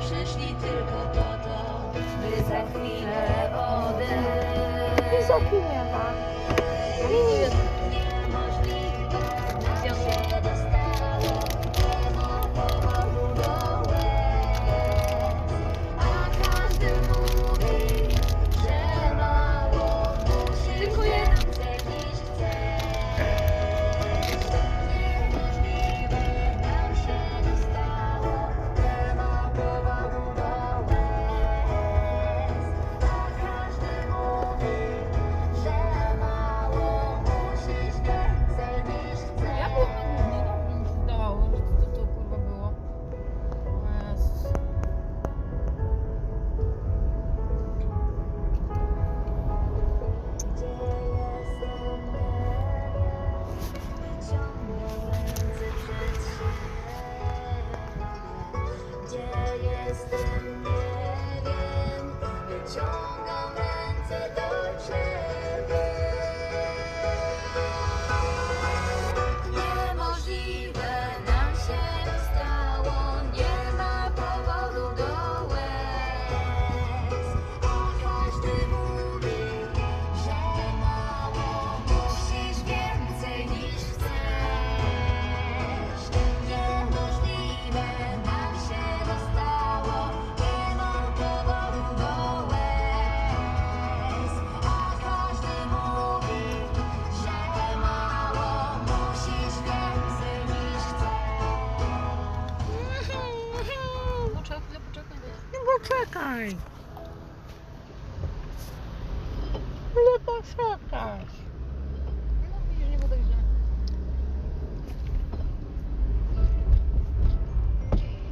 przyszli tylko po to, by za chwilę odejść. I za chwilę, tak. little truck guy. Look at truck guys.